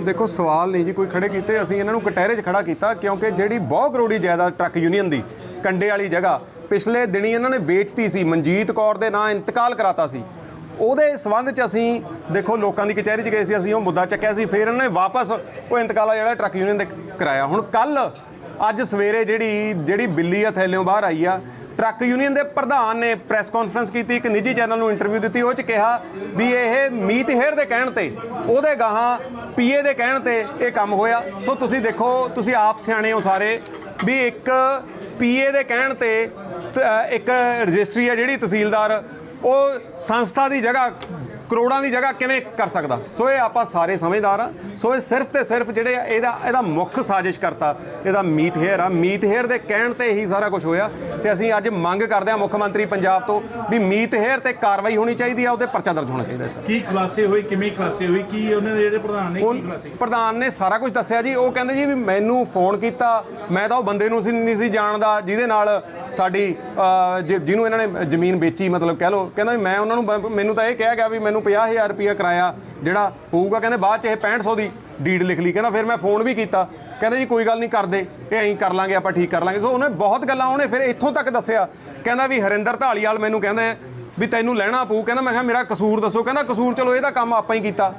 ਦੇਖੋ, ਸਵਾਲ ਨਹੀਂ ਜੀ, ਕੋਈ ਖੜੇ ਕੀਤੇ, ਅਸੀਂ ਇਹਨਾਂ ਨੂੰ ਕਟਹਿਰੇ 'ਚ ਖੜਾ ਕੀਤਾ ਕਿਉਂਕਿ ਜਿਹੜੀ ਬਹੁਤ ਕਰੋੜੀ ਜਾਇਦਾਦ ਟਰੱਕ ਯੂਨੀਅਨ ਦੀ, ਕੰਡੇ ਵਾਲੀ ਜਗ੍ਹਾ, ਪਿਛਲੇ ਦਿਨੀ ਇਹਨਾਂ ਨੇ ਵੇਚਤੀ ਸੀ, ਮਨਜੀਤ ਕੌਰ ਦੇ ਨਾਂ ਇੰਤਕਾਲ ਕਰਾਤਾ ਸੀ। ਉਹਦੇ ਸਬੰਧ 'ਚ ਅਸੀਂ ਦੇਖੋ, ਲੋਕਾਂ ਦੀ ਕਚਹਿਰੀ 'ਚ ਗਏ ਸੀ, ਅਸੀਂ ਉਹ ਮੁੱਦਾ ਚੱਕਿਆ ਸੀ, ਫਿਰ ਇਹਨਾਂ ਨੇ ਵਾਪਸ ਉਹ ਇੰਤਕਾਲਾ ਜਿਹੜਾ ਟਰੱਕ ਯੂਨੀਅਨ ਦੇ ਕਰਾਇਆ। ਹੁਣ ਕੱਲ ਅੱਜ ਸਵੇਰੇ ਜਿਹੜੀ ਜਿਹੜੀ ਬਿੱਲੀ ਆ, ਥੈਲਿਓਂ ਬਾਹਰ ਆਈ ਆ ਟਰੱਕ ਯੂਨੀਅਨ ਦੇ ਪ੍ਰਧਾਨ ਨੇ ਪ੍ਰੈਸ ਕਾਨਫਰੰਸ ਕੀਤੀ, ਇੱਕ ਨਿੱਜੀ ਚੈਨਲ ਨੂੰ ਇੰਟਰਵਿਊ ਦਿੱਤੀ, ਉਹ ਚ ਕਿਹਾ ਵੀ ਇਹ ਮੀਤ ਹੇਰ ਦੇ ਕਹਿਣ ਤੇ, ਉਹਦੇ ਗਾਹਾਂ ਪੀਏ ਦੇ ਕਹਿਣ ਤੇ ਇਹ ਕੰਮ ਹੋਇਆ। ਸੋ ਤੁਸੀਂ ਦੇਖੋ, ਤੁਸੀਂ ਆਪ ਸਿਆਣੇ ਹੋ ਸਾਰੇ, ਵੀ ਇੱਕ ਪੀਏ ਦੇ ਕਹਿਣ ਤੇ ਇੱਕ ਰਜਿਸਟਰੀ ਹੈ ਜਿਹੜੀ ਤਹਿਸੀਲਦਾਰ, ਉਹ ਸੰਸਥਾ ਦੀ ਜਗ੍ਹਾ ਕਰੋੜਾਂ ਦੀ ਜਗ੍ਹਾ ਕਿਵੇਂ ਕਰ ਸਕਦਾ? ਸੋ ਇਹ ਆਪਾਂ ਸਾਰੇ ਸਮਝਦਾਰ ਆ ਸੋ ਇਹ ਸਿਰਫ ਤੇ ਸਿਰਫ ਜਿਹੜੇ ਆ ਇਹਦਾ ਇਹਦਾ ਮੁੱਖ ਸਾਜ਼ਿਸ਼ ਕਰਤਾ। ਇਹਦਾ ਮੀਤ ਹੇਅਰ ਆ। ਮੀਤ ਹੇਅਰ ਦੇ ਕਹਿਣ ਤੇ ਹੀ ਸਾਰਾ ਕੁਝ ਹੋਇਆ। ਤੇ ਅਸੀਂ ਅੱਜ ਮੰਗ ਕਰਦੇ ਹਾਂ ਮੁੱਖ ਮੰਤਰੀ ਪੰਜਾਬ ਤੋਂ ਵੀ ਮੀਤ ਹੇਅਰ ਤੇ ਕਾਰਵਾਈ ਹੋਣੀ ਚਾਹੀਦੀ ਆ ਉਹਦੇ ਪਰਚਾ ਦਰਜ ਹੋਣਾ ਚਾਹੀਦਾ ਕੀ ਖੁਲਾਸੇ ਹੋਏ ਕਿਵੇਂ ਖੁਲਾਸੇ ਹੋਈ ਕੀ ਉਹਨਾਂ ਦੇ ਜਿਹੜੇ ਪ੍ਰਧਾਨ ਨੇ ਕੀ ਖੁਲਾਸੇ ਪ੍ਰਧਾਨ ਨੇ ਸਾਰਾ ਕੁਝ ਦੱਸਿਆ ਜੀ। ਉਹ ਕਹਿੰਦੇ ਜੀ ਵੀ ਮੈਨੂੰ ਫੋਨ ਕੀਤਾ। ਮੈਂ ਤਾਂ ਉਹ ਬੰਦੇ ਨੂੰ ਨਹੀਂ ਸੀ ਜਾਣਦਾ ਜਿਹਦੇ ਨਾਲ ਸਾਡੀ ਜਿਹਨੂੰ ਇਹਨਾਂ ਨੇ ਜ਼ਮੀਨ ਵੇਚੀ ਮਤਲਬ ਕਹਿ ਲਓ। ਕਹਿੰਦਾ ਵੀ ਮੈਂ ਉਹਨਾਂ ਨੂੰ ਮੈਨੂੰ ਤਾਂ ਇਹ ਕਿਹਾ ਗਿਆ ਵੀ ਮੈਨੂੰ 50000 ਰੁਪਇਆ ਕਿਰਾਇਆ ਜਿਹੜਾ ਹੋਊਗਾ, ਕਹਿੰਦੇ ਬਾਅਦ ਚ ਇਹ 6500 ਦੀ ਡੀਡ ਲਿਖ ਲਈ, ਕਹਿੰਦਾ ਫਿਰ ਮੈਂ ਫੋਨ ਵੀ ਕੀਤਾ। ਕਹਿੰਦੇ ਜੀ ਕੋਈ ਗੱਲ ਨਹੀਂ ਕਰਦੇ, ਇਹ ਐਂ ਕਰ ਲਾਂਗੇ, ਆਪਾਂ ਠੀਕ ਕਰ ਲਾਂਗੇ। ਸੋ ਉਹਨੇ ਬਹੁਤ ਗੱਲਾਂ ਉਹਨੇ ਫਿਰ ਇੱਥੋਂ ਤੱਕ ਦੱਸਿਆ। ਕਹਿੰਦਾ ਵੀ ਹਰਿੰਦਰ ਢਾਲੀਵਾਲ ਮੈਨੂੰ ਕਹਿੰਦਾ ਵੀ ਤੈਨੂੰ ਲੈਣਾ ਪਊ। ਕਹਿੰਦਾ ਮੈਂ ਕਿਹਾ ਮੇਰਾ ਕਸੂਰ ਦੱਸੋ। ਕਹਿੰਦਾ ਕਸੂਰ ਚਲੋ ਇਹਦਾ ਕੰਮ ਆਪਾਂ ਹੀ ਕੀਤਾ।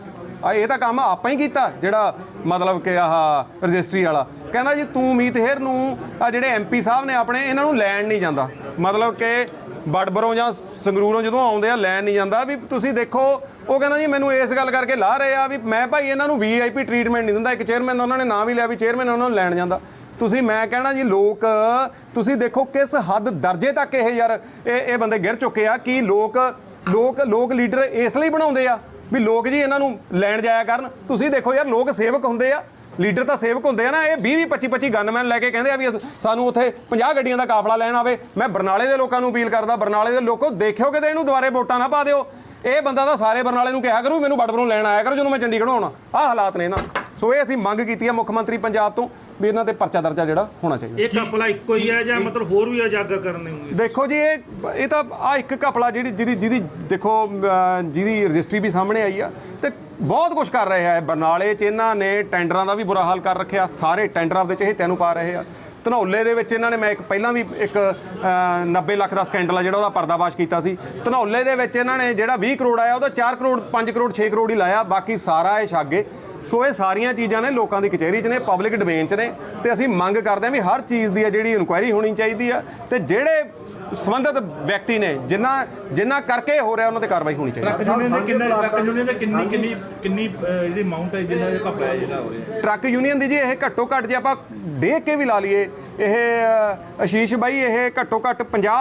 ਆ ਇਹ ਤਾਂ ਕੰਮ ਆਪਾਂ ਹੀ ਕੀਤਾ, ਜਿਹੜਾ ਮਤਲਬ ਕਿ ਆਹ ਰਜਿਸਟਰੀ ਵਾਲਾ। ਕਹਿੰਦਾ ਜੀ ਤੂੰ ਮੀਤ ਹੇਰ ਨੂੰ ਆ ਜਿਹੜੇ ਐਮਪੀ ਸਾਹਿਬ ਨੇ ਆਪਣੇ, ਇਹਨਾਂ ਨੂੰ ਲੈਣ ਨਹੀਂ ਜਾਂਦਾ। ਮਤਲਬ ਕਿ ਬੜਬਰੋਂ ਜਾਂ ਸੰਗਰੂਰੋਂ ਜਦੋਂ ਆਉਂਦੇ ਆ, ਲੈਣ ਨਹੀਂ ਜਾਂਦਾ ਵੀ ਤੁਸੀਂ ਦੇਖੋ, ਉਹ ਕਹਿੰਦਾ ਜੀ ਮੈਨੂੰ ਇਸ ਗੱਲ ਕਰਕੇ ਲਾ ਰਹੇ ਆ ਵੀ ਮੈਂ ਭਾਈ ਇਹਨਾਂ ਨੂੰ ਵੀਆਈਪੀ ਟ੍ਰੀਟਮੈਂਟ ਨਹੀਂ ਦਿੰਦਾ, ਇੱਕ ਚੇਅਰਮੈਨ ਦਾ ਉਹਨਾਂ ਨੇ ਨਾਂ ਵੀ ਲਿਆ ਵੀ ਚੇਅਰਮੈਨ ਉਹਨਾਂ ਨੂੰ ਲੈਣ ਜਾਂਦਾ। ਤੁਸੀਂ ਮੈਂ ਕਹਿਣਾ ਜੀ ਲੋਕ, ਤੁਸੀਂ ਦੇਖੋ ਕਿਸ ਹੱਦ ਦਰਜੇ ਤੱਕ ਇਹ ਯਾਰ, ਇਹ ਇਹ ਬੰਦੇ ਗਿਰ ਚੁੱਕੇ ਆ ਕਿ ਲੋਕ ਲੋਕ ਲੋਕ ਲੀਡਰ ਇਸ ਲਈ ਬਣਾਉਂਦੇ ਆ ਵੀ ਲੋਕ ਜੀ ਇਹਨਾਂ ਨੂੰ ਲੈਣ ਜਾਇਆ ਕਰਨ। ਤੁਸੀਂ ਦੇਖੋ ਯਾਰ ਲੋਕ ਸੇਵਕ ਹੁੰਦੇ ਆ। ਲੀਡਰ ਤਾਂ ਸੇਵਕ ਹੁੰਦੇ ਆ ਨਾ ਇਹ 20 25 25 ਗਨਮੈਨ ਲੈ ਕੇ ਕਹਿੰਦੇ ਆ ਵੀ ਸਾਨੂੰ ਉੱਥੇ 50 ਗੱਡੀਆਂ ਦਾ ਕਾਫਲਾ ਲੈਣ ਆਵੇ। ਮੈਂ ਬਰਨਾਲੇ ਦੇ ਲੋਕਾਂ ਨੂੰ ਅਪੀਲ ਕਰਦਾ ਬਰਨਾਲੇ ਦੇ ਲੋਕੋ ਦੇਖਿਓ ਕਿਤੇ ਇਹਨੂੰ ਦੁਬਾਰੇ ਵੋਟਾਂ ਨਾ ਪਾ ਦਿਓ। ਇਹ ਬੰਦਾ ਤਾਂ ਸਾਰੇ ਬਰਨਾਲੇ ਨੂੰ ਕਿਹਾ ਕਰੂ ਮੈਨੂੰ ਬੜਬਰੋਂ ਲੈਣ ਆਇਆ ਕਰੋ ਜਦੋਂ ਮੈਂ ਚੰਡੀਗੜ੍ਹ ਆਉਣਾ। ਆਹ ਹਾਲਾਤ ਨੇ ਨਾ। ਸੋ ਇਹ ਅਸੀਂ ਮੰਗ ਕੀਤੀ ਹੈ ਮੁੱਖ ਮੰਤਰੀ ਪੰਜਾਬ ਤੋਂ ਵੀ ਇਹਨਾਂ ਤੇ ਪਰਚਾ ਦਰਜਾ ਜਿਹੜਾ ਹੋਣਾ ਚਾਹੀਦਾ। ਇਹ ਕਪਲਾ ਇੱਕੋ ਹੀ ਹੈ ਜਾਂ ਮਤਲਬ ਹੋਰ ਵੀ ਉਜਾਗਰ ਕਰਨੇ ਹੋਣਗੇ? ਦੇਖੋ ਜੀ ਇਹ ਇਹ ਤਾਂ ਆ ਇੱਕ ਘਪਲਾ ਜਿਹੜੀ ਜਿਹਦੀ ਜਿਹਦੀ ਦੇਖੋ ਜਿਹਦੀ ਰਜਿਸਟਰੀ ਵੀ ਸਾਹਮਣੇ ਆਈ ਆ ਤੇ ਬਹੁਤ ਕੁਝ ਕਰ ਰਿਹਾ ਹੈ ਬਰਨਾਲੇ ਚ। ਇਹਨਾਂ ਨੇ ਟੈਂਡਰਾਂ ਦਾ ਵੀ ਬੁਰਾ ਹਾਲ ਕਰ ਰੱਖਿਆ। ਸਾਰੇ ਟੈਂਡਰਾਂ ਦੇ ਚ ਇਹ ਤੈਨੂੰ ਪਾ ਰਹੇ ਆ। ਧਨੌਲੇ ਦੇ ਵਿੱਚ ਇਹਨਾਂ ਨੇ ਮੈਂ ਇੱਕ ਪਹਿਲਾਂ ਵੀ ਇੱਕ ਅਹ, 90 ਲੱਖ ਦਾ ਸਕੈਂਡਲ ਆ ਜਿਹੜਾ ਉਹਦਾ ਪਰਦਾਫਾਸ਼ ਕੀਤਾ ਸੀ। ਧਨੌਲੇ ਦੇ ਵਿੱਚ ਇਹਨਾਂ ਨੇ ਜਿਹੜਾ 20 ਕਰੋੜ ਆਇਆ ਉਹਦਾ 4 ਕਰੋੜ 5 ਕਰੋੜ 6 ਕਰੋੜ ਹੀ ਲਾਇਆ। ਬਾਕੀ ਸਾਰਾ ਇਹ ਛਾਗੇ ਸੋ ਇਹ ਸਾਰੀਆਂ ਚੀਜ਼ਾਂ ਨੇ ਲੋਕਾਂ ਦੀ ਕਚਹਿਰੀ 'ਚ ਨੇ ਪਬਲਿਕ ਡੋਮੇਨ 'ਚ ਨੇ। ਤੇ ਅਸੀਂ ਮੰਗ ਕਰਦੇ ਹਾਂ ਵੀ ਹਰ ਚੀਜ਼ ਦੀ ਆ ਜਿਹੜੀ ਇਨਕੁਆਇਰੀ ਹੋਣੀ ਚਾਹੀਦੀ ਆ। ਤੇ ਜਿਹੜੇ ਸੰਬੰਧਿਤ ਵਿਅਕਤੀ ਨੇ ਜਿਨ੍ਹਾਂ ਜਿਨ੍ਹਾਂ ਕਰਕੇ ਹੋ ਰਿਹਾ ਉਹਨਾਂ ਤੇ ਕਾਰਵਾਈ ਹੋਣੀ ਚਾਹੀਦੀ ਟਰੱਕ ਯੂਨੀਅਨ ਦੇ ਕਿੰਨੇ ਟਰੱਕ ਯੂਨੀਅਨ ਦੇ ਕਿੰਨੀ ਕਿੰਨੀ ਕਿੰਨੀ ਅਹ, ਜਿਹੜੀ ਅਮਾਉਂਟ ਹੈ ਜਿੰਨਾ ਇਹ ਕਪਲਾ ਹੈ ਜਿਹੜਾ ਹੋ ਰਿਹਾ ਟਰੱਕ ਯੂਨੀਅਨ ਦੀ ਜੀ ਇਹ ਘੱਟੋ ਘੱਟ ਜੇ ਆਪਾਂ ਦੇਖ ਕੇ ਵੀ ਲਾ ਲਈਏ ਇਹ ਅ, ਆਸ਼ੀਸ਼ ਬਾਈ ਇਹ ਘੱਟੋ ਘੱਟ 50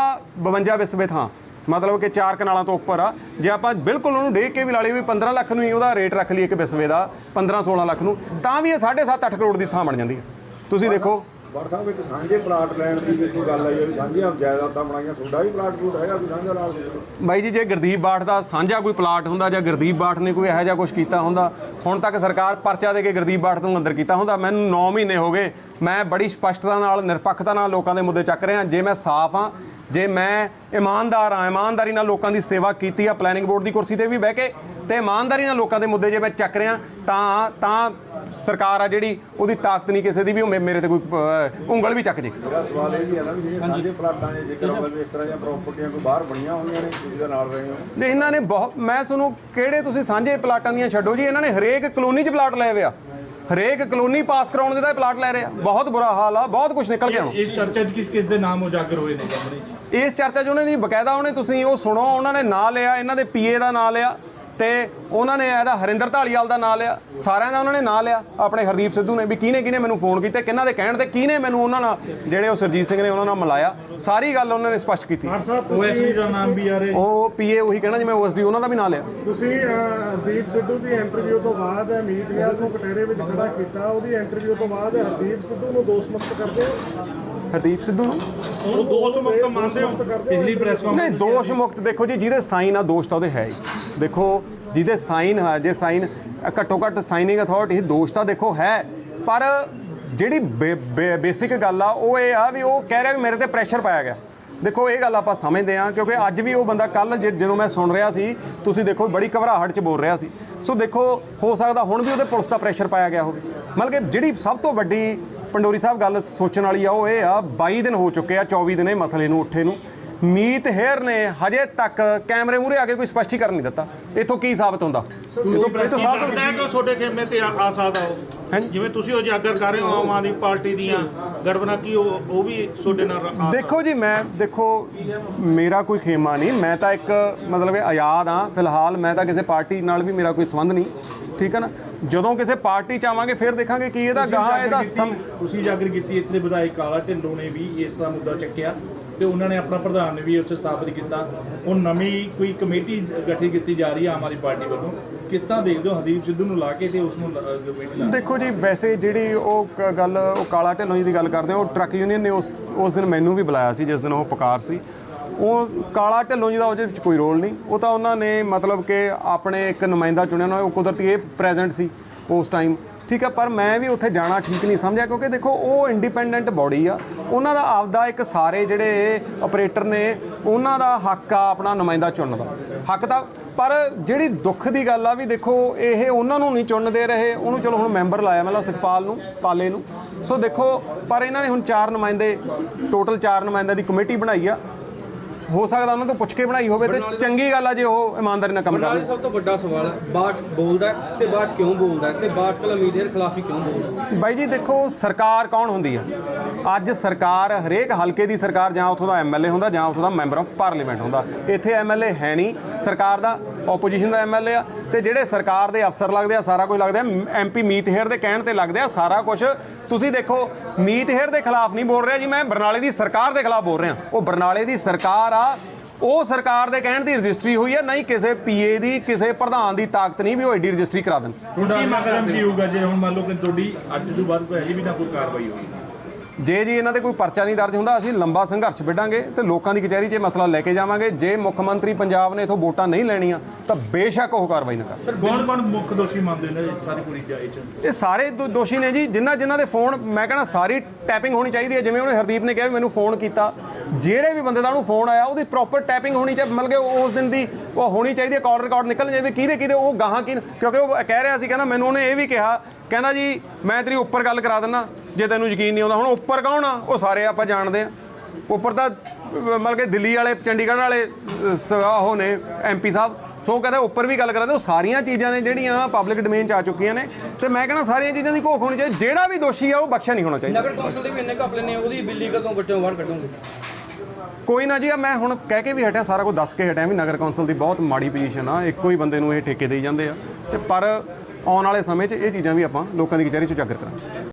52 ਵਿਸਵੇ ਥਾਂ। ਮਤਲਬ ਕਿ ਚਾਰ ਕਨਾਲਾਂ ਤੋਂ ਉੱਪਰ ਆ। ਜੇ ਆਪਾਂ ਬਿਲਕੁਲ ਉਹਨੂੰ ਦੇਖ ਕੇ ਵੀ ਲਾ ਲਈਏ ਵੀ 15 ਲੱਖ ਨੂੰ ਹੀ ਉਹਦਾ ਰੇਟ ਰੱਖ ਲਈਏ ਇੱਕ ਵਿਸਵੇ ਦਾ 15 16 ਲੱਖ ਨੂੰ ਤਾਂ ਵੀ ਇਹ 7.5 8 ਕਰੋੜ ਦੀ ਥਾਂ ਬਣ ਜਾਂਦੀ ਹੈ। ਤੁਸੀਂ ਦੇਖੋ। ਵਰ ਸਾਹਿਬ, ਇੱਕ ਸਾਂਝੇ ਪਲਾਟ ਲੈਣ ਦੀ ਵੀ ਗੱਲ ਆਈ ਹੈ ਵੀ ਸਾਂਝੀਆਂ ਜਾਇਦਾਦਾਂ ਬਣਾਈਆਂ, ਤੁਹਾਡਾ ਵੀ ਪਲਾਟ ਪਲੂਟ ਹੈਗਾ, ਕੋਈ ਸਾਂਝਾ ਨਾਲ ਬਾਈ ਜੀ, ਜੇ ਗੁਰਦੀਪ ਬਾਠ ਦਾ ਸਾਂਝਾ ਕੋਈ ਪਲਾਟ ਹੁੰਦਾ ਜਾਂ ਗੁਰਦੀਪ ਬਾਠ ਨੇ ਕੋਈ ਇਹੋ ਜਿਹਾ ਕੁਝ ਕੀਤਾ ਹੁੰਦਾ, ਹੁਣ ਤੱਕ ਸਰਕਾਰ ਪਰਚਾ ਦੇ ਕੇ ਗੁਰਦੀਪ ਬਾਠ ਨੂੰ ਅੰਦਰ ਕੀਤਾ ਹੁੰਦਾ, ਮੈਨੂੰ 9 ਮਹੀਨੇ ਹੋ ਗਏ, ਮੈਂ ਬੜੀ ਸਪਸ਼ਟਤਾ ਨਾਲ, ਨਿਰਪੱਖਤਾ ਨਾਲ ਲੋਕਾਂ ਦੇ ਮੁੱਦੇ ਚੱਕ ਰਿਹਾ, ਜੇ ਮੈਂ ਸਾਫ਼ ਹਾਂ, ਜੇ ਮੈਂ ਇਮਾਨਦਾਰ ਹਾਂ, ਇਮਾਨਦਾਰੀ ਨਾਲ ਲੋਕਾਂ ਦੀ ਸੇਵਾ ਕੀਤੀ ਆ ਪਲੈਨਿੰਗ ਬੋਰਡ ਦੀ ਕੁਰਸੀ ਤੇ ਵੀ ਬਹਿ ਕੇ ਤੇ ਇਮਾਨਦਾਰੀ ਨਾਲ ਲੋਕਾਂ ਦੇ ਮੁੱਦੇ ਜੇ ਮੈਂ ਚੱਕ ਰਿਹਾ ਤਾਂ ਤਾਂ ਸਰਕਾਰ ਆ ਜਿਹੜੀ ਉਹਦੀ ਤਾਕਤ ਨਹੀਂ ਕਿਸੇ ਦੀ ਵੀ ਉਹ ਮੇ- ਮੇਰੇ ਤੇ ਕੋਈ ਅਹ, ਉਂਗਲ ਵੀ ਚੱਕ ਜੇ। ਮੇਰਾ ਸਵਾਲ ਇਹ ਵੀ ਹੈ ਨਾ ਵੀ ਜਿਹੜੀਆਂ ਸਾਂਝੇ ਪਲਾਟਾਂ ਦੇ ਜੇਕਰ ਹੋਵੇ ਇਸ ਤਰ੍ਹਾਂ ਦੀਆਂ ਪ੍ਰਾਪਰਟੀਆਂ ਕੋਈ ਬਾਹਰ ਬਣੀਆਂ ਹੋਈਆਂ ਨੇ ਤੁਸੀਂ ਦੇ ਨਾਲ ਰਹੇ ਹੋ। ਨੇ ਇਹਨਾਂ ਨੇ ਬਹੁਤ ਮੈਂ ਤੁਹਾਨੂੰ ਕਿਹੜੇ ਤੁਸੀਂ ਸਾਂਝੇ ਪਲਾਟਾਂ ਦੀਆਂ ਛੱਡੋ ਜੀ ਇਹਨਾਂ ਨੇ ਹਰੇਕ ਕਲੋਨੀ 'ਚ ਪਲਾਟ ਲਏ ਹੋਏ ਆ। ਹਰੇਕ ਕਲੋਨੀ ਪਾਸ ਕਰਾਉਣ ਦੇ ਤਾਂ ਇਹ ਪਲਾਟ ਲੈ ਰਹੇ ਆ। ਬਹੁਤ ਬੁਰਾ ਹਾਲ ਆ ਬਹੁਤ ਕੁਝ ਨਿਕਲ ਗਿਆ ਹੁਣ। ਇਸ ਚਰਚਾ 'ਚ ਕਿਸ ਕਿਸ ਦੇ ਨਾਮ ਉਜਾਗਰ ਹੋਏ ਨੇ? ਸਾਹਮਣੇ ਜੀ ਇਸ ਚਰਚਾ 'ਚ ਉਹਨੇ ਨਹੀਂ ਬਕਾਇਦਾ ਉਹਨੇ ਤੁਸੀਂ ਉਹ ਸੁਣੋ ਉਹਨਾਂ ਨੇ ਨਾਂ ਲਿਆ ਇਹਨਾਂ ਦੇ ਪੀਏ ਦਾ ਨਾਂ ਲਿਆ। ਤੇ ਉਹਨਾਂ ਨੇ ਇਹਦਾ ਹਰਿੰਦਰ ਢਾਲੀਵਾਲ ਦਾ ਨਾਂ ਲਿਆ ਸਾਰਿਆਂ ਦਾ ਉਹਨਾਂ ਨੇ ਨਾਂ ਲਿਆ। ਆਪਣੇ ਹਰਦੀਪ ਸਿੱਧੂ ਨੇ ਵੀ ਕਿਹਨੇ ਕਿਹਨੇ ਮੈਨੂੰ ਫੋਨ ਕੀਤੇ ਕਿਹਨਾਂ ਦੇ ਕਹਿਣ ਤੇ ਕਿਹਨੇ ਮੈਨੂੰ ਉਹਨਾਂ ਨਾਲ ਜਿਹੜੇ ਉਹ ਸਰਜੀਤ ਸਿੰਘ ਨੇ ਉਹਨਾਂ ਨਾਲ ਮਿਲਾਇਆ। ਸਾਰੀ ਗੱਲ ਉਹਨਾਂ ਨੇ ਸਪਸ਼ਟ ਕੀਤੀ। ਓਐਸਡੀ ਦਾ ਨਾਮ ਵੀ ਆ ਰਿਹਾ ਉਹ ਪੀਏ ਉਹੀ ਕਹਿਣਾ ਜਿਵੇਂ ਓਐਸਡੀ ਉਹਨਾਂ ਦਾ ਵੀ ਨਾਂ ਲਿਆ। ਤੁਸੀਂ ਹਰਦੀਪ ਸਿੱਧੂ ਦੀ ਇੰਟਰਵਿਊ ਤੋਂ ਬਾਅਦ ਮੀਟ ਗਿਆ ਨੂੰ ਕਟਹਿਰੇ ਵਿੱਚ ਖੜਾ ਕੀਤਾ ਉਹਦੀ ਇੰਟਰਵਿਊ ਤੋਂ ਬਾਅਦ ਹਰਦੀਪ ਸਿੱਧੂ ਨੂੰ ਦੋਸ਼ ਮੁਕਤ ਕਰਦੇ ਹੋ ਹਰਦੀਪ ਸਿੱਧੂ ਨੂੰ? ਉਹ ਦੋਸ਼ ਮੁਕਤ ਮੰਨਦੇ ਹੋ? ਪਿਛਲੀ ਪ੍ਰੈਸ ਨਹੀਂ ਕਾਨਫਰੰਸ ਦੋਸ਼ ਮੁਕਤ ਦੇਖੋ ਜੀ ਜਿਹਦੇ ਸਾਈਨ ਆ ਦੋਸ਼ ਤਾਂ ਉਹਦੇ ਹੈ ਹੀ। ਦੇਖੋ ਜਿਹਦੇ ਸਾਈਨ ਆ, ਜੇ ਸਾਈਨ ਘੱਟੋ ਘੱਟ ਸਾਈਨਿੰਗ ਅਥਾਰਟੀ ਦੋਸ਼ ਤਾਂ ਦੇਖੋ ਹੈ। ਪਰ ਜਿਹੜੀ ਬੇਸਿਕ ਗੱਲ ਆ, ਉਹ ਇਹ ਆ ਵੀ ਉਹ ਕਹਿ ਰਿਹਾ ਵੀ ਮੇਰੇ ਤੇ ਪ੍ਰੈਸ਼ਰ ਪਾਇਆ ਗਿਆ। ਦੇਖੋ, ਇਹ ਗੱਲ ਆਪਾਂ ਸਮਝਦੇ ਆ ਕਿਉਂਕਿ ਅੱਜ ਵੀ ਉਹ ਬੰਦਾ ਕੱਲ ਜਦੋਂ ਮੈਂ ਸੁਣ ਰਿਹਾ ਸੀ, ਤੁਸੀਂ ਦੇਖੋ ਬੜੀ ਘਬਰਾਹਟ ਚ ਬੋਲ ਰਿਹਾ ਸੀ। ਸੋ ਦੇਖੋ, ਹੋ ਸਕਦਾ ਹੁਣ ਵੀ ਉਹਦੇ ਪੁਲਿਸ ਦਾ ਪ੍ਰੈਸ਼ਰ ਪਾਇਆ ਗਿਆ ਹੋਵੇ। ਮਤਲਬ ਕਿ ਜਿਹੜੀ ਸਭ ਤੋਂ ਵੱਡੀ ਪੰਡੋਰੀ ਸਾਹਿਬ ਗੱਲ ਸੋਚਣ ਵਾਲੀ ਆ, ਉਹ ਇਹ ਆ 22 ਦਿਨ ਹੋ ਚੁੱਕੇ ਆ 24 ਦਿਨ ਇਹ ਮਸਲੇ ਨੂੰ ਉੱਠੇ ਨੂੰ। ਮੀਤ ਹੇਅਰ ਨੇ ਹਜੇ ਤੱਕ ਕੈਮਰੇ ਮੂਹਰੇ ਆ ਕੇ ਕੋਈ ਸਪਸ਼ਟੀਕਰਨ ਨਹੀਂ ਦਿੱਤਾ। ਇਥੋਂ ਕੀ ਸਾਬਤ ਹੁੰਦਾ? ਤੁਸੀਂ ਪ੍ਰੈਸ ਸਾਬਤ ਹੈ ਕਿ ਉਹ ਤੁਹਾਡੇ ਖੇਮੇ ਤੇ ਆ ਸਕਦਾ। ਉਹ? ਜਿਵੇਂ ਤੁਸੀਂ ਉਜਾਗਰ ਕਰ ਰਹੇ ਹੋ ਆਮ ਆਦਮੀ ਪਾਰਟੀ ਦੀਆਂ ਗੜਬੜਾਂ ਕੀ ਉਹ ਉਹ ਵੀ ਤੁਹਾਡੇ ਨਾਲ ਦੇਖੋ ਜੀ ਮੈਂ ਦੇਖੋ ਮੇਰਾ ਕੋਈ ਖੇਮਾ ਨਹੀਂ। ਮੈਂ ਤਾਂ ਇੱਕ ਮਤਲਬ ਕਿ ਆਜ਼ਾਦ ਆ ਫਿਲਹਾਲ ਮੈਂ ਤਾਂ ਕਿਸੇ ਪਾਰਟੀ ਨਾਲ ਵੀ ਮੇਰਾ ਕੋਈ ਸੰਬੰਧ ਨਹੀਂ। ਠੀਕ ਹੈ ਨਾ? ਜਦੋਂ ਕਿਸੇ ਪਾਰਟੀ ਚ ਆਵਾਂਗੇ ਫਿਰ ਦੇਖਾਂਗੇ ਕੀ ਇਹਦਾ ਗਾਹਾਂ ਇਹਦਾ ਤੁਸੀਂ ਉਜਾਗਰ ਕੀਤੀ ਇੱਥੇ ਵਿਧਾਇਕ ਕਾਲਾ ਢਿੱਲੋਂ ਨੇ ਵੀ ਇਸ ਦਾ ਮੁੱਦਾ ਚੱਕਿਆ। ਤੇ ਉਹਨਾਂ ਨੇ ਆਪਣਾ ਪ੍ਰਧਾਨ ਵੀ ਉੱਥੇ ਸਥਾਪਿਤ ਕੀਤਾ। ਉਹ ਨਵੀਂ ਕੋਈ ਕਮੇਟੀ ਗਠਿਤ ਕੀਤੀ ਜਾ ਰਹੀ ਹੈ ਆਮ ਆਦਮੀ ਪਾਰਟੀ ਵੱਲੋਂ। ਕਿਸ ਤਰ੍ਹਾਂ ਦੇਖਦੇ ਹੋ ਹਰਦੀਪ ਸਿੱਧੂ ਨੂੰ ਲਾ ਕੇ ਤੇ ਉਸ ਨੂੰ ਕਮੇਟੀ ਲਾ ਦੇਖੋ ਜੀ, ਵੈਸੇ ਜਿਹੜੀ ਉਹ ਕ- ਗੱਲ ਉਹ ਕਾਲਾ ਢਿੱਲੋਂ ਜੀ ਦੀ ਗੱਲ ਕਰਦੇ ਆ ਉਹ ਟਰੱਕ ਯੂਨੀਅਨ ਨੇ ਉਸ ਉਸ ਦਿਨ ਮੈਨੂੰ ਵੀ ਬੁਲਾਇਆ ਸੀ, ਜਿਸ ਦਿਨ ਉਹ ਪੁਕਾਰ ਸੀ। ਉਹ ਕਾਲਾ ਢਿੱਲੋਂ ਜੀ ਦਾ ਉਹਦੇ ਵਿੱਚ ਕੋਈ ਰੋਲ ਨਹੀਂ। ਉਹ ਤਾਂ ਉਹਨਾਂ ਨੇ ਮਤਲਬ ਕਿ ਆਪਣੇ ਇੱਕ ਨੁਮਾਇੰਦਾ ਚੁਣਿਆ ਨਾ, ਉਹ ਕੁਦਰਤੀ ਇਹ ਪ੍ਰੈਜ਼ੈਂਟ ਸੀ ਉਸ ਟਾਈਮ ਠੀਕ ਹੈ ਪਰ ਮੈਂ ਵੀ ਉੱਥੇ ਜਾਣਾ ਠੀਕ ਨਹੀਂ ਸਮਝਿਆ, ਕਿਉਂਕਿ ਦੇਖੋ, ਉਹ ਇੰਡੀਪੈਂਡੈਂਟ ਬਾਡੀ ਆ। ਉਹਨਾਂ ਦਾ ਆਪਦਾ ਇੱਕ ਸਾਰੇ ਜਿਹੜੇ ਆਪਰੇਟਰ ਨੇ, ਉਹਨਾਂ ਦਾ ਹੱਕ ਆ ਆਪਣਾ ਨੁਮਾਇੰਦਾ ਚੁਣਨ ਦਾ। ਹੱਕ ਤਾਂ, ਪਰ ਜਿਹੜੀ ਦੁੱਖ ਦੀ ਗੱਲ ਆ ਵੀ ਦੇਖੋ, ਇਹ ਉਹਨਾਂ ਨੂੰ ਨਹੀਂ ਚੁਣਨ ਦੇ ਰਹੇ। ਉਹਨੂੰ ਚਲੋ ਹੁਣ ਮੈਂਬਰ ਲਾਇਆ ਮਤਲਬ ਸੁਖਪਾਲ ਨੂੰ, ਪਾਲੇ ਨੂੰ। ਸੋ ਦੇਖੋ, ਪਰ ਇਹਨਾਂ ਨੇ ਹੁਣ ਚਾਰ ਨੁਮਾਇੰਦੇ ਟੋਟਲ ਚਾਰ ਨੁਮਾਇੰਦਿਆਂ ਦੀ ਕਮੇਟੀ ਬਣਾਈ ਆ। ਹੋ ਸਕਦਾ ਉਹਨਾਂ ਤੋਂ ਪੁੱਛ ਕੇ ਬਣਾਈ ਹੋਵੇ ਤੇ ਚੰਗੀ ਗੱਲ ਆ ਜੇ ਉਹ ਇਮਾਨਦਾਰੀ ਨਾਲ ਕੰਮ ਬਰਨਾਲੇ ਕਰਨ ਸਭ ਤੋਂ ਵੱਡਾ ਸਵਾਲ ਹੈ ਬਾਠ ਬੋਲਦਾ ਹੈ ਤੇ ਬਾਠ ਕਿਉਂ ਬੋਲਦਾ ਹੈ ਤੇ ਬਾਠ ਕਲ ਉਮੀਦਵਾਰ ਖਿਲਾਫ ਹੀ ਕਿਉਂ ਬੋਲਦਾ ਹੈ? ਬਾਈ ਜੀ ਦੇਖੋ ਸਰਕਾਰ ਕੌਣ ਹੁੰਦੀ ਆ? ਅੱਜ ਸਰਕਾਰ ਹਰੇਕ ਹਲਕੇ ਦੀ ਸਰਕਾਰ ਜਾਂ ਉੱਥੋਂ ਦਾ ਐਮਐਲਏ ਹੁੰਦਾ ਜਾਂ ਉੱਥੋਂ ਦਾ ਮੈਂਬਰ ਆਫ ਪਾਰਲੀਮੈਂਟ ਹੁੰਦਾ। ਇੱਥੇ ਐਮਐਲਏ ਹੈ ਨਹੀਂ। ਸਰਕਾਰ ਦਾ ਆਪੋਜੀਸ਼ਨ ਦਾ ਐਮਐਲਏ ਆ, ਤੇ ਜਿਹੜੇ ਸਰਕਾਰ ਦੇ ਅਫਸਰ ਲੱਗਦੇ ਆ, ਸਾਰਾ ਕੁਝ ਲੱਗਦਾ ਐਮਪੀ ਮੀਤ ਹੇਰ ਦੇ ਕਹਿਣ ਤੇ ਲੱਗਦੇ ਆ, ਸਾਰਾ ਕੁਝ। ਤੁਸੀਂ ਦੇਖੋ, ਮੀਤ ਹੇਰ ਦੇ ਖਿਲਾਫ ਨਹੀਂ ਬੋਲ ਰਿਹਾ ਜੀ ਮੈਂ, ਬਰਨਾਲੇ ਦੀ ਸਰਕਾਰ ਦੇ ਖਿਲਾਫ ਬੋਲ ਰਿਹਾ। ਉਹ ਬਰਨਾਲੇ ਦੀ ਸਰਕਾਰ ਆ, ਉਹ ਸਰਕਾਰ ਦੇ ਕਹਿਣ ਦੀ ਰਜਿਸਟਰੀ ਹੋਈ ਹੈ, ਨਹੀਂ ਕਿਸੇ ਪੀਏ ਦੀ, ਕਿਸੇ ਪ੍ਰਧਾਨ ਦੀ ਤਾਕਤ ਨਹੀਂ ਵੀ ਉਹ ਐਡੀ ਰਜਿਸਟਰੀ ਕਰਾ ਦੇਣ। ਤੁਹਾਡਾ ਅਗਲਾ ਕਦਮ ਕੀ ਹੋਊਗਾ? ਜੇ ਹੁਣ ਮੰਨ ਲਓ ਕਿ ਤੁਹਾਡੀ ਅੱਜ ਤੋਂ ਬਾਅਦ ਕੋਈ ਅਜੇ ਵੀ ਨਾ ਕੋਈ ਕਾਰਵਾਈ ਹੋਈ। ਜੇ ਜੀ ਇਹਨਾਂ ਤੇ ਕੋਈ ਪਰਚਾ ਨਹੀਂ ਦਰਜ ਹੁੰਦਾ ਅਸੀਂ ਲੰਬਾ ਸੰਘਰਸ਼ ਵਿੱਢਾਂਗੇ ਤੇ ਲੋਕਾਂ ਦੀ ਕਚਹਿਰੀ 'ਚ ਇਹ ਮਸਲਾ ਲੈ ਕੇ ਜਾਵਾਂਗੇ। ਜੇ ਮੁੱਖ ਮੰਤਰੀ ਪੰਜਾਬ ਨੇ ਇਥੋਂ ਵੋਟਾਂ ਨਹੀਂ ਲੈਣੀਆਂ ਤਾਂ ਬੇਸ਼ੱਕ ਉਹ ਕਾਰਵਾਈ ਨਾ ਕਰਨ ਕੌਣ ਕੌਣ ਮੁੱਖ ਦੋਸ਼ੀ ਮੰਨਦੇ ਨੇ ਇਸ ਸਾਰੀ ਪੂਰੀ ਜਾਇਜ਼ ਚ? ਇਹ ਸਾਰੇ ਦੋ- ਦੋਸ਼ੀ ਨੇ ਜੀ ਜਿਨ੍ਹਾਂ ਜਿਨ੍ਹਾਂ ਦੇ ਫੋਨ ਮੈਂ ਕਹਿੰਦਾ ਸਾਰੀ ਟੈਪਿੰਗ ਹੋਣੀ ਚਾਹੀਦੀ ਹੈ। ਜਿਵੇਂ ਉਹਨੇ ਹਰਦੀਪ ਨੇ ਕਿਹਾ ਵੀ ਮੈਨੂੰ ਫੋਨ ਕੀਤਾ। ਜਿਹੜੇ ਵੀ ਬੰਦੇ ਦਾ ਉਹਨੂੰ ਫੋਨ ਆਇਆ ਉਹਦੀ ਪ੍ਰੋਪਰ ਟੈਪਿੰਗ ਹੋਣੀ ਚਾਹੀਦੀ ਮਤਲਬ ਕਿ ਉਸ ਦਿਨ ਦੀ ਉਹ ਹੋਣੀ ਚਾਹੀਦੀ ਹੈ ਕਾਲ ਰਿਕਾਰਡ ਨਿਕਲ ਜਾਵੇ। ਕਿਹਦੇ ਕਿਹਦੇ ਉਹ ਗਾਹਾਂ ਕੀ ਕਿਉਂਕਿ ਉਹ ਕਹਿ ਰਿਹਾ ਸੀ ਕਹਿੰਦਾ ਮੈਨੂੰ ਉਹਨੇ ਇਹ ਵੀ ਕਿਹਾ ਕਹਿੰਦਾ ਜੀ ਮੈਂ ਤੇਰੀ ਉੱਪਰ ਗੱਲ ਕਰਾ ਦਿੰਦਾ। ਜੇ ਤੈਨੂੰ ਯਕੀਨ ਨਹੀਂ ਆਉਂਦਾ ਹੁਣ ਉੱਪਰ ਕੌਣ ਆ? ਉਹ ਸਾਰੇ ਆਪਾਂ ਜਾਣਦੇ ਆ। ਉੱਪਰ ਤਾਂ ਮਤਲਬ ਕਿ ਦਿੱਲੀ ਵਾਲੇ ਚੰਡੀਗੜ੍ਹ ਵਾਲੇ ਉਹ ਨੇ ਐਮਪੀ ਸਾਹਿਬ। ਸੋ ਕਹਿੰਦੇ ਉੱਪਰ ਵੀ ਗੱਲ ਕਰਾਂਦੇ ਉਹ ਸਾਰੀਆਂ ਚੀਜ਼ਾਂ ਨੇ ਜਿਹੜੀਆਂ ਪਬਲਿਕ ਡੋਮੇਨ ਚ ਆ ਚੁੱਕੀਆਂ ਨੇ। ਤੇ ਮੈਂ ਕਹਿੰਦਾ ਸਾਰੀਆਂ ਚੀਜ਼ਾਂ ਦੀ ਘੋਖ ਹੋਣੀ ਚਾਹੀਦੀ। ਜਿਹੜਾ ਵੀ ਦੋਸ਼ੀ ਆ ਉਹ ਬਖਸ਼ਿਆ ਨਹੀਂ ਹੋਣਾ ਚਾਹੀਦਾ। ਨਗਰ ਕੌਂਸਲ ਦੇ ਵੀ ਇੰਨੇ ਘਪਲੇ ਨੇ ਉਹਦੀ ਬਿੱਲੀ ਕਦੋਂ ਕੱਟਿਓ ਬਾਹਰ ਕੱਢੋਗੇ? ਕੋਈ ਨਾ ਜੀ ਆ ਮੈਂ ਹੁਣ ਕਹਿ ਕੇ ਵੀ ਹਟਿਆ ਸਾਰਾ ਕੁਝ ਦੱਸ ਕੇ ਹਟਿਆ ਵੀ ਨਗਰ ਕੌਂਸਲ ਦੀ ਬਹੁਤ ਮਾੜੀ ਪੋਜੀਸ਼ਨ ਆ। ਇੱਕੋ ਹੀ ਬੰਦੇ ਨੂੰ ਇਹ ਠੇਕੇ ਦੇਈ ਜਾਂਦੇ ਆ। ਤੇ ਪਰ ਆਉਣ ਵਾਲੇ ਸਮੇਂ 'ਚ ਇਹ ਚੀਜ਼ਾਂ ਵੀ ਆਪਾਂ ਲੋਕਾਂ ਦੀ ਕਚਹਿਰੀ 'ਚ ਉਜਾਗਰ ਕਰਾਂਗੇ।